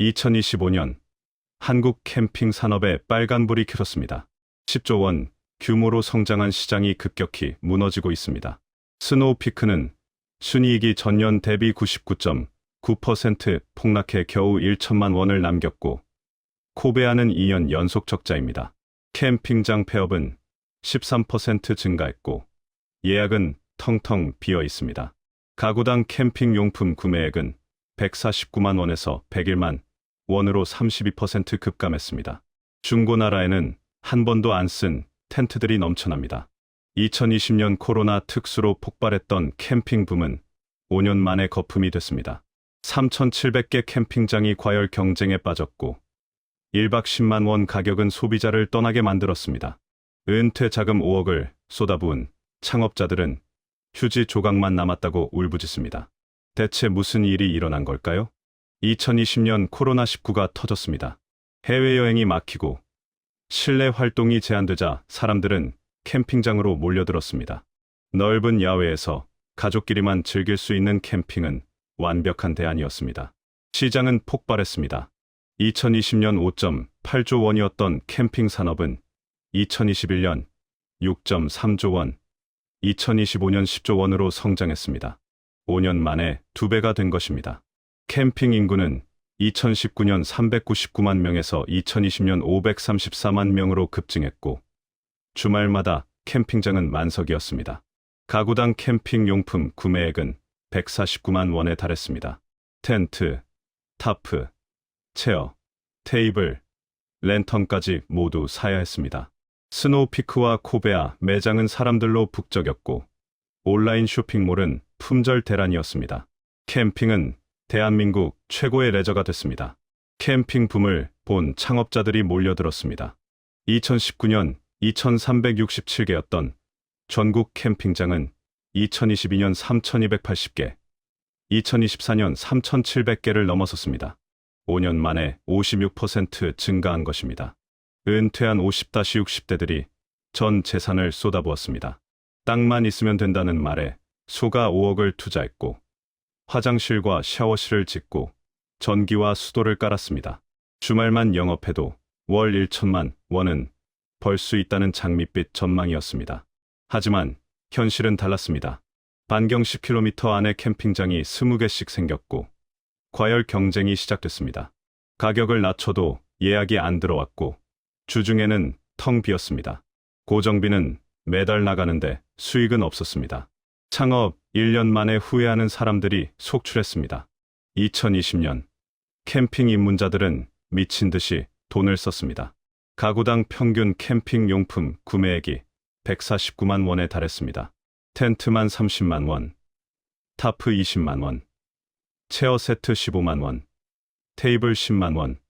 2025년 한국 캠핑 산업에 빨간불이 켜졌습니다. 10조 원 규모로 성장한 시장이 급격히 무너지고 있습니다. 스노우피크는 순이익이 전년 대비 99.9% 폭락해 겨우 1천만 원을 남겼고 코베아는 2년 연속 적자입니다. 캠핑장 폐업은 13% 증가했고 예약은 텅텅 비어 있습니다. 가구당 캠핑용품 구매액은 149만 원에서 101만 원으로 32% 급감했습니다. 중고나라에는 한 번도 안 쓴 텐트들이 넘쳐납니다. 2020년 코로나 특수로 폭발했던 캠핑 붐은 5년 만에 거품이 됐습니다. 3,700개 캠핑장이 과열 경쟁에 빠졌고 1박 10만 원 가격은 소비자를 떠나게 만들었습니다. 은퇴 자금 5억을 쏟아부은 창업자들은 휴지 조각만 남았다고 울부짖습니다. 대체 무슨 일이 일어난 걸까요? 2020년 코로나19가 터졌습니다. 해외여행이 막히고 실내 활동이 제한되자 사람들은 캠핑장으로 몰려들었습니다. 넓은 야외에서 가족끼리만 즐길 수 있는 캠핑은 완벽한 대안이었습니다. 시장은 폭발했습니다. 2020년 5.8조 원이었던 캠핑 산업은 2021년 6.3조 원, 2025년 10조 원으로 성장했습니다. 5년 만에 두 배가 된 것입니다. 캠핑 인구는 2019년 399만 명에서 2020년 534만 명으로 급증했고 주말마다 캠핑장은 만석이었습니다. 가구당 캠핑 용품 구매액은 149만 원에 달했습니다. 텐트, 타프, 체어, 테이블, 랜턴까지 모두 사야 했습니다. 스노우피크와 코베아 매장은 사람들로 북적였고 온라인 쇼핑몰은 품절 대란이었습니다. 캠핑은 대한민국 최고의 레저가 됐습니다. 캠핑 붐을 본 창업자들이 몰려들었습니다. 2019년 2367개였던 전국 캠핑장은 2022년 3280개, 2024년 3700개를 넘어섰습니다. 5년 만에 56% 증가한 것입니다. 은퇴한 50-60대들이 전 재산을 쏟아부었습니다. 땅만 있으면 된다는 말에 소가 5억을 투자했고 화장실과 샤워실을 짓고 전기와 수도를 깔았습니다. 주말만 영업해도 월 1천만 원은 벌 수 있다는 장밋빛 전망이었습니다. 하지만 현실은 달랐습니다. 반경 10km 안에 캠핑장이 20개씩 생겼고 과열 경쟁이 시작됐습니다. 가격을 낮춰도 예약이 안 들어왔고 주중에는 텅 비었습니다. 고정비는 매달 나가는데 수익은 없었습니다. 창업 1년 만에 후회하는 사람들이 속출했습니다. 2020년 캠핑 입문자들은 미친 듯이 돈을 썼습니다. 가구당 평균 캠핑 용품 구매액이 149만 원에 달했습니다. 텐트만 30만 원, 타프 20만 원, 체어 세트 15만 원, 테이블 10만 원,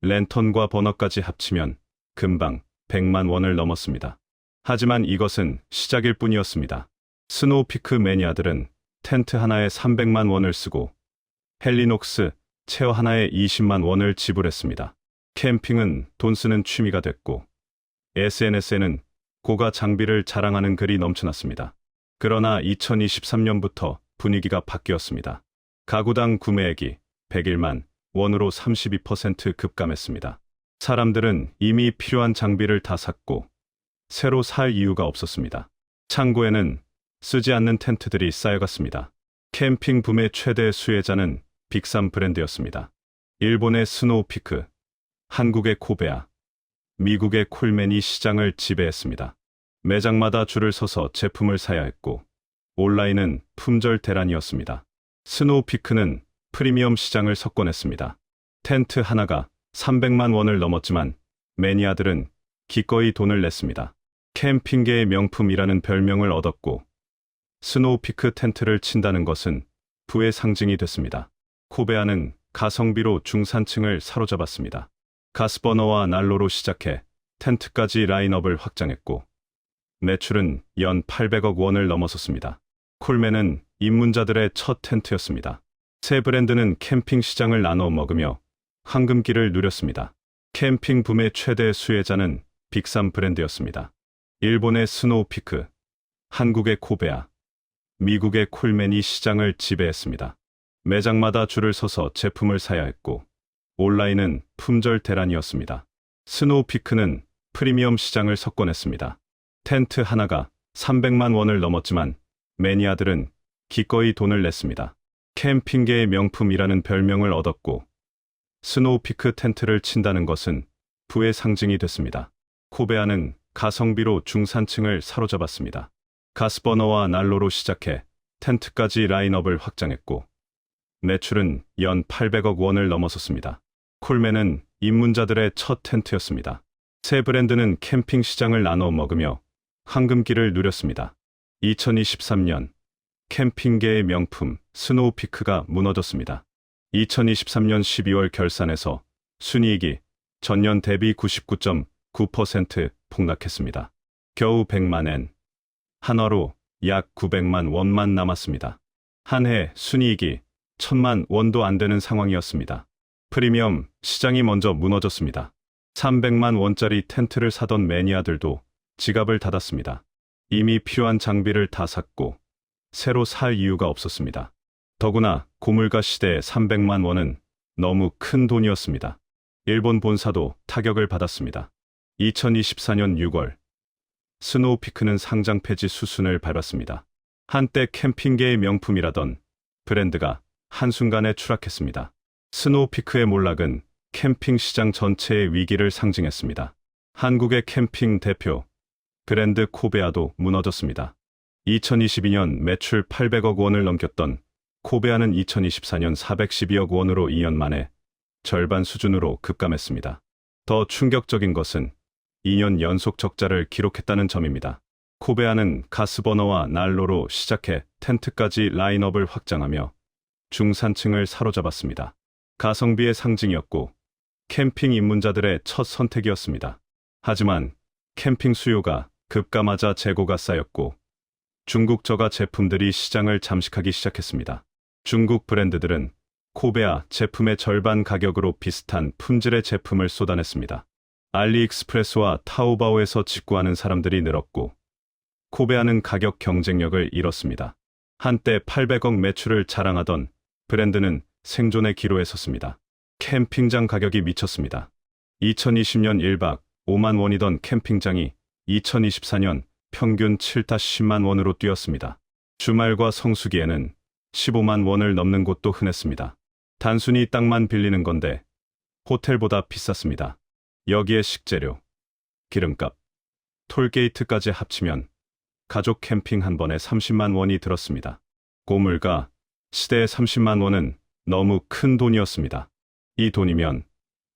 랜턴과 버너까지 합치면 금방 100만 원을 넘었습니다. 하지만 이것은 시작일 뿐이었습니다. 스노우피크 매니아들은 텐트 하나에 300만 원을 쓰고 헬리녹스 체어 하나에 20만 원을 지불했습니다. 캠핑은 돈 쓰는 취미가 됐고 SNS에는 고가 장비를 자랑하는 글이 넘쳐났습니다. 그러나 2023년부터 분위기가 바뀌었습니다. 가구당 구매액이 101만 원으로 32% 급감했습니다. 사람들은 이미 필요한 장비를 다 샀고 새로 살 이유가 없었습니다. 창고에는 쓰지 않는 텐트들이 쌓여갔습니다. 캠핑 붐의 최대 수혜자는 빅삼 브랜드였습니다. 일본의 스노우피크, 한국의 코베아, 미국의 콜맨이 시장을 지배했습니다. 매장마다 줄을 서서 제품을 사야 했고 온라인은 품절 대란이었습니다. 스노우피크는 프리미엄 시장을 석권했습니다. 텐트 하나가 300만 원을 넘었지만 매니아들은 기꺼이 돈을 냈습니다. 캠핑계의 명품이라는 별명을 얻었고 스노우피크 텐트를 친다는 것은 부의 상징이 됐습니다. 코베아는 가성비로 중산층을 사로잡았습니다. 가스버너와 난로로 시작해 텐트까지 라인업을 확장했고 매출은 연 800억 원을 넘어섰습니다. 콜맨은 입문자들의 첫 텐트였습니다. 새 브랜드는 캠핑 시장을 나눠 먹으며 황금기를 누렸습니다. 캠핑 붐의 최대 수혜자는 빅삼 브랜드였습니다. 일본의 스노우피크, 한국의 코베아, 미국의 콜맨이 시장을 지배했습니다. 매장마다 줄을 서서 제품을 사야 했고 온라인은 품절 대란이었습니다. 스노우피크는 프리미엄 시장을 석권했습니다. 텐트 하나가 300만 원을 넘었지만 매니아들은 기꺼이 돈을 냈습니다. 캠핑계의 명품이라는 별명을 얻었고 스노우피크 텐트를 친다는 것은 부의 상징이 됐습니다. 코베아는 가성비로 중산층을 사로잡았습니다. 가스버너와 난로로 시작해 텐트까지 라인업을 확장했고 매출은 연 800억 원을 넘어섰습니다. 콜맨은 입문자들의 첫 텐트였습니다. 새 브랜드는 캠핑 시장을 나눠 먹으며 황금기를 누렸습니다. 2023년 캠핑계의 명품 스노우피크가 무너졌습니다. 2023년 12월 결산에서 순이익이 전년 대비 99.9% 폭락했습니다. 겨우 100만엔, 한화로 약 900만 원만 남았습니다. 한 해 순이익이 천만 원도 안 되는 상황이었습니다. 프리미엄 시장이 먼저 무너졌습니다. 300만 원짜리 텐트를 사던 매니아들도 지갑을 닫았습니다. 이미 필요한 장비를 다 샀고 새로 살 이유가 없었습니다. 더구나 고물가 시대의 300만 원은 너무 큰 돈이었습니다. 일본 본사도 타격을 받았습니다. 2024년 6월 스노우피크는 상장 폐지 수순을 밟았습니다. 한때 캠핑계의 명품이라던 브랜드가 한순간에 추락했습니다. 스노우피크의 몰락은 캠핑 시장 전체의 위기를 상징했습니다. 한국의 캠핑 대표 브랜드 코베아도 무너졌습니다. 2022년 매출 800억 원을 넘겼던 코베아는 2024년 412억 원으로 2년 만에 절반 수준으로 급감했습니다. 더 충격적인 것은 2년 연속 적자를 기록했다는 점입니다. 코베아는 가스버너와 난로로 시작해 텐트까지 라인업을 확장하며 중산층을 사로잡았습니다. 가성비의 상징이었고 캠핑 입문자들의 첫 선택이었습니다. 하지만 캠핑 수요가 급감하자 재고가 쌓였고 중국 저가 제품들이 시장을 잠식하기 시작했습니다. 중국 브랜드들은 코베아 제품의 절반 가격으로 비슷한 품질의 제품을 쏟아냈습니다. 알리익스프레스와 타오바오에서 직구하는 사람들이 늘었고 코베아는 가격 경쟁력을 잃었습니다. 한때 800억 매출을 자랑하던 브랜드는 생존의 기로에 섰습니다. 캠핑장 가격이 미쳤습니다. 2020년 1박 5만 원이던 캠핑장이 2024년 평균 7-10만 원으로 뛰었습니다. 주말과 성수기에는 15만 원을 넘는 곳도 흔했습니다. 단순히 땅만 빌리는 건데 호텔보다 비쌌습니다. 여기에 식재료, 기름값, 톨게이트까지 합치면 가족 캠핑 한 번에 30만 원이 들었습니다. 고물가, 시대의 30만 원은 너무 큰 돈이었습니다. 이 돈이면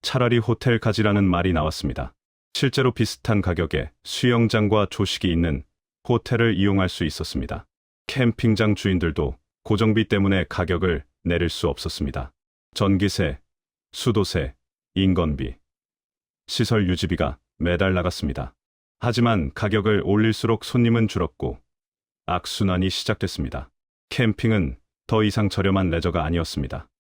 차라리 호텔 가지라는 말이 나왔습니다. 실제로 비슷한 가격에 수영장과 조식이 있는 호텔을 이용할 수 있었습니다. 캠핑장 주인들도 고정비 때문에 가격을 내릴 수 없었습니다. 전기세, 수도세, 인건비, 시설 유지비가 매달 나갔습니다. 하지만 가격을 올릴수록 손님은 줄었고 악순환이 시작됐습니다. 캠핑은 더 이상 저렴한 레저가 아니었습니다.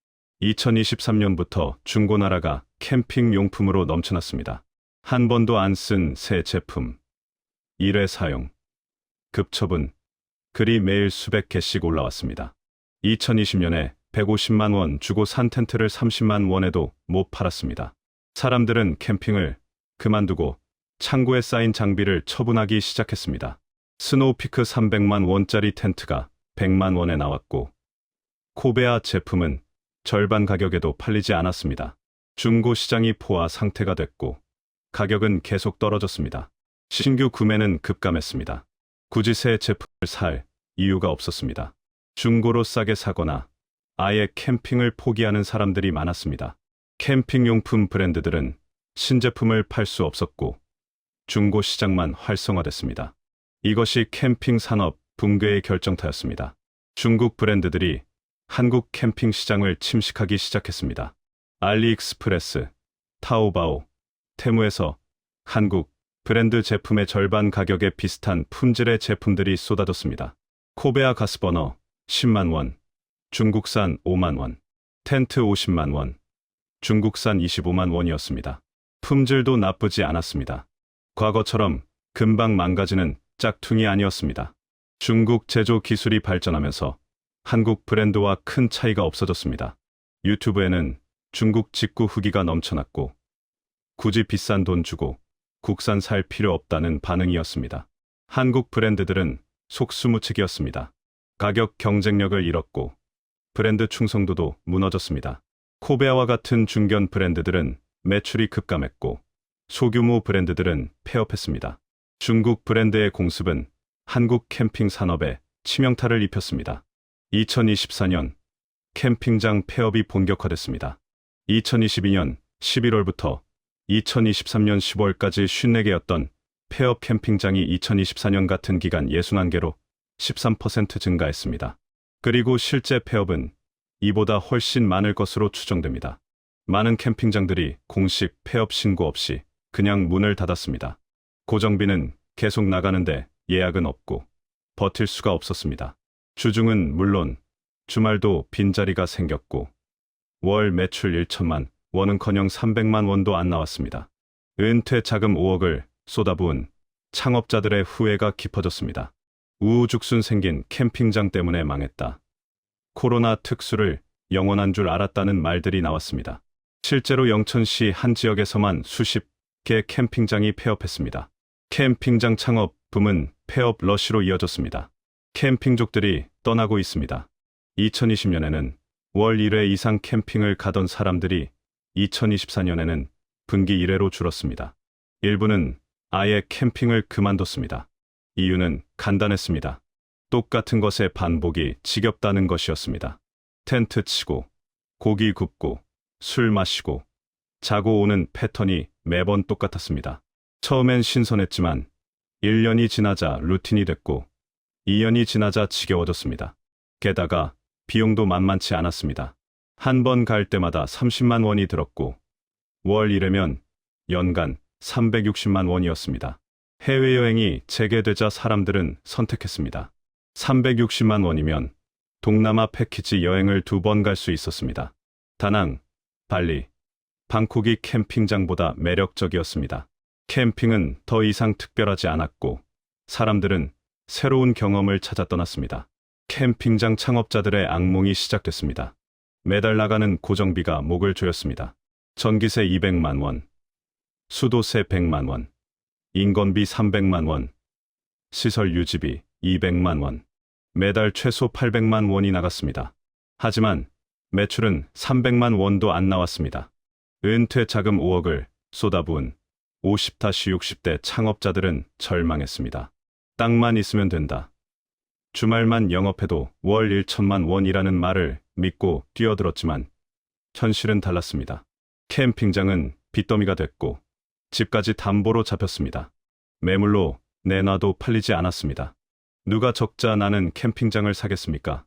2023년부터 중고나라가 캠핑 용품으로 넘쳐났습니다. 한 번도 안 쓴 새 제품, 일회 사용, 급처분, 글이 매일 수백 개씩 올라왔습니다. 2020년에 150만 원 주고 산 텐트를 30만 원에도 못 팔았습니다. 사람들은 캠핑을 그만두고 창고에 쌓인 장비를 처분하기 시작했습니다. 스노우피크 300만 원짜리 텐트가 100만 원에 나왔고 코베아 제품은 절반 가격에도 팔리지 않았습니다. 중고 시장이 포화 상태가 됐고 가격은 계속 떨어졌습니다. 신규 구매는 급감했습니다. 굳이 새 제품을 살 이유가 없었습니다. 중고로 싸게 사거나 아예 캠핑을 포기하는 사람들이 많았습니다. 캠핑용품 브랜드들은 신제품을 팔 수 없었고 중고 시장만 활성화됐습니다. 이것이 캠핑 산업 붕괴의 결정타였습니다. 중국 브랜드들이 한국 캠핑 시장을 침식하기 시작했습니다. 알리익스프레스, 타오바오, 테무에서 한국 브랜드 제품의 절반 가격에 비슷한 품질의 제품들이 쏟아졌습니다. 코베아 가스버너 10만 원, 중국산 5만 원, 텐트 50만 원, 중국산 25만 원이었습니다. 품질도 나쁘지 않았습니다. 과거처럼 금방 망가지는 짝퉁이 아니었습니다. 중국 제조 기술이 발전하면서 한국 브랜드와 큰 차이가 없어졌습니다. 유튜브에는 중국 직구 후기가 넘쳐났고 굳이 비싼 돈 주고 국산 살 필요 없다는 반응이었습니다. 한국 브랜드들은 속수무책이었습니다. 가격 경쟁력을 잃었고 브랜드 충성도도 무너졌습니다. 코베아와 같은 중견 브랜드들은 매출이 급감했고 소규모 브랜드들은 폐업했습니다. 중국 브랜드의 공습은 한국 캠핑 산업에 치명타를 입혔습니다. 2024년 캠핑장 폐업이 본격화됐습니다. 2022년 11월부터 2023년 10월까지 54개였던 폐업 캠핑장이 2024년 같은 기간 61개로 13% 증가했습니다. 그리고 실제 폐업은 이보다 훨씬 많을 것으로 추정됩니다. 많은 캠핑장들이 공식 폐업 신고 없이 그냥 문을 닫았습니다. 고정비는 계속 나가는데 예약은 없고 버틸 수가 없었습니다. 주중은 물론 주말도 빈자리가 생겼고 월 매출 1천만 원은커녕 300만 원도 안 나왔습니다. 은퇴 자금 5억을 쏟아부은 창업자들의 후회가 깊어졌습니다. 우후죽순 생긴 캠핑장 때문에 망했다. 코로나 특수를 영원한 줄 알았다는 말들이 나왔습니다. 실제로 영천시 한 지역에서만 수십 개 캠핑장이 폐업했습니다. 캠핑장 창업 붐은 폐업 러시로 이어졌습니다. 캠핑족들이 떠나고 있습니다. 2020년에는 월 1회 이상 캠핑을 가던 사람들이 2024년에는 분기 1회로 줄었습니다. 일부는 아예 캠핑을 그만뒀습니다. 이유는 간단했습니다. 똑같은 것의 반복이 지겹다는 것이었습니다. 텐트 치고, 고기 굽고, 술 마시고, 자고 오는 패턴이 매번 똑같았습니다. 처음엔 신선했지만 1년이 지나자 루틴이 됐고 2년이 지나자 지겨워졌습니다. 게다가 비용도 만만치 않았습니다. 한 번 갈 때마다 30만 원이 들었고 월 1회면 연간 360만 원이었습니다. 해외여행이 재개되자 사람들은 선택했습니다. 360만 원이면 동남아 패키지 여행을 두 번 갈 수 있었습니다. 다낭, 발리, 방콕이 캠핑장보다 매력적이었습니다. 캠핑은 더 이상 특별하지 않았고 사람들은 새로운 경험을 찾아 떠났습니다. 캠핑장 창업자들의 악몽이 시작됐습니다. 매달 나가는 고정비가 목을 조였습니다. 전기세 200만 원, 수도세 100만 원, 인건비 300만 원, 시설 유지비 200만 원, 매달 최소 800만 원이 나갔습니다. 하지만 매출은 300만 원도 안 나왔습니다. 은퇴 자금 5억을 쏟아부은 50-60대 창업자들은 절망했습니다. 땅만 있으면 된다. 주말만 영업해도 월 1천만 원이라는 말을 믿고 뛰어들었지만 현실은 달랐습니다. 캠핑장은 빚더미가 됐고 집까지 담보로 잡혔습니다. 매물로 내놔도 팔리지 않았습니다. 누가 적자 나는 캠핑장을 사겠습니까?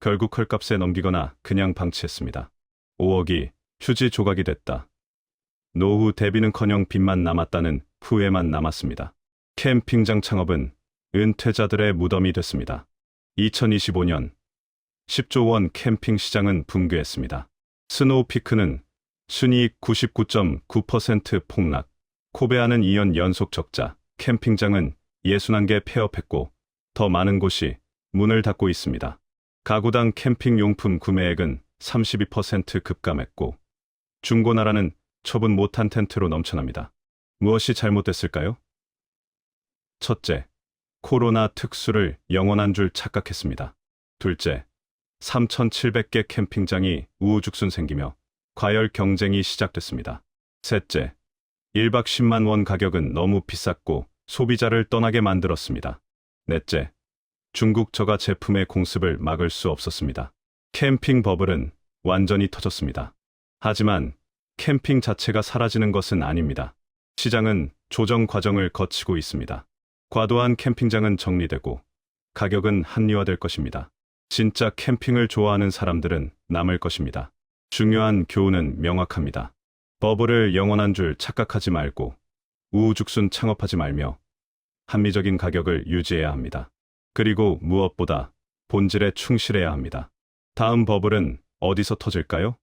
결국 헐값에 넘기거나 그냥 방치했습니다. 5억이 휴지 조각이 됐다. 노후 대비는커녕 빚만 남았다는 후회만 남았습니다. 캠핑장 창업은 은퇴자들의 무덤이 됐습니다. 2025년 10조 원 캠핑 시장은 붕괴했습니다. 스노우피크는 순이익 99.9% 폭락, 코베아는 2년 연속 적자, 캠핑장은 61개 폐업했고 더 많은 곳이 문을 닫고 있습니다. 가구당 캠핑 용품 구매액은 32% 급감했고 중고나라는 처분 못한 텐트로 넘쳐납니다. 무엇이 잘못됐을까요? 첫째, 코로나 특수를 영원한 줄 착각했습니다. 둘째, 3,700개 캠핑장이 우후죽순 생기며 과열 경쟁이 시작됐습니다. 셋째, 1박 10만 원 가격은 너무 비쌌고 소비자를 떠나게 만들었습니다. 넷째, 중국 저가 제품의 공습을 막을 수 없었습니다. 캠핑 버블은 완전히 터졌습니다. 하지만 캠핑 자체가 사라지는 것은 아닙니다. 시장은 조정 과정을 거치고 있습니다. 과도한 캠핑장은 정리되고 가격은 합리화될 것입니다. 진짜 캠핑을 좋아하는 사람들은 남을 것입니다. 중요한 교훈은 명확합니다. 버블을 영원한 줄 착각하지 말고 우후죽순 창업하지 말며 합리적인 가격을 유지해야 합니다. 그리고 무엇보다 본질에 충실해야 합니다. 다음 버블은 어디서 터질까요?